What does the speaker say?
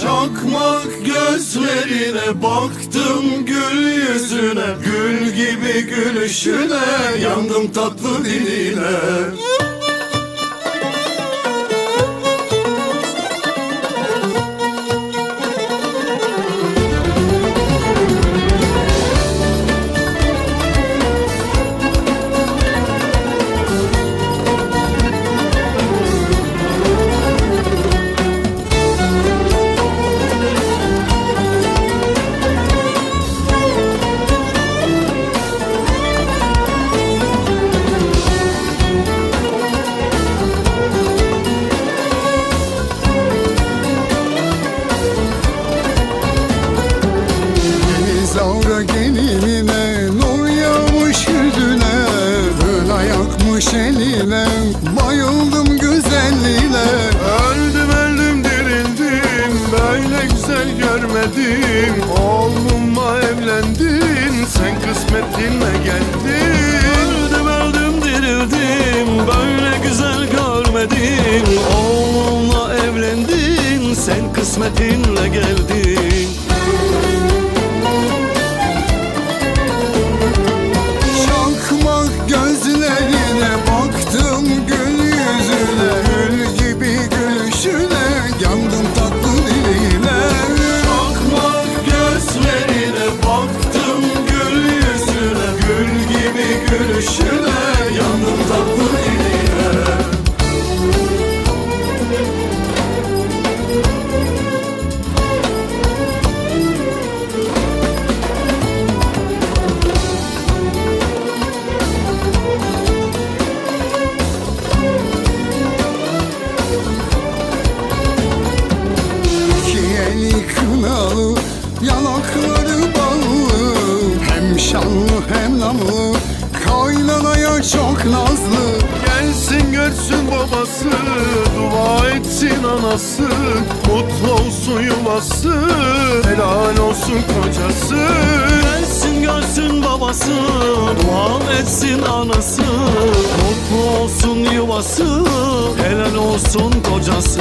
Çakmak gözlerine baktım gül yüzüne Gül gibi gülüşüne yandım tatlı diline Evlendin Sen kısmetinle geldin. Öldüm öldüm dirildim Böyle güzel görmedim. Oğlumla evlendin Sen kısmetinle geldin çok nazlı. Gelsin görsün babası Dua etsin anası Mutlu olsun yuvası Helal olsun kocası. Gelsin görsün babası Dua etsin anası Mutlu olsun yuvası Helal olsun kocası